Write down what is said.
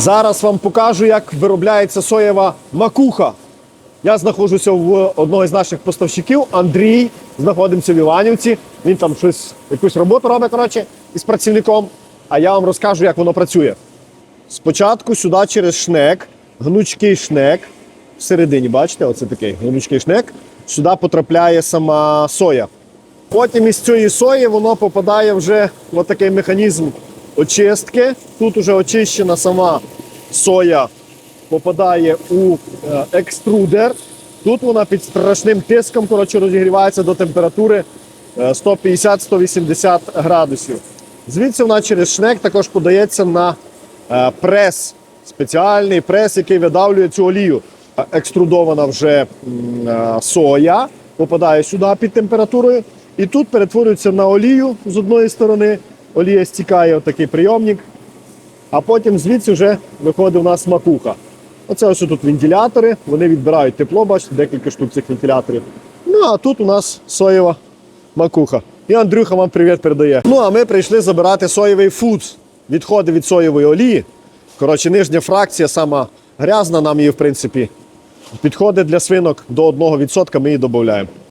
Зараз вам покажу, як виробляється соєва макуха. Я знаходжуся в одного з наших поставщиків. Андрій. Знаходимося в Іванівці. Він там щось, якусь роботу робить коротше, із працівником. А я вам розкажу, як воно працює. Спочатку сюди через шнек, гнучкий шнек. Всередині, бачите, оце такий гнучкий шнек. Сюди потрапляє сама соя. Потім із цієї сої воно попадає вже в такий механізм очистки. Тут вже очищена сама соя попадає у е, екструдер. Тут вона під страшним тиском коротше, розігрівається до температури е, 150-180 градусів. Звідси вона через шнек також подається на е, прес, спеціальний прес, який видавлює цю олію. Е, Екструдована вже е, соя попадає сюди під температурою. І тут перетворюється на олію з одної сторони. Олія стікає в такий прийомник, а потім звідси вже виходить у нас макуха. Оце ось тут вентилятори, вони відбирають тепло, бачите, декілька штук цих вентиляторів. Ну а тут у нас соєва макуха. І Андрюха вам привіт передає. Ну а ми прийшли забирати соєвий фудс. Відходи від соєвої олії. Коротше, нижня фракція сама грязна, нам її, в принципі, підходить для свинок до 1%, ми її додаємо.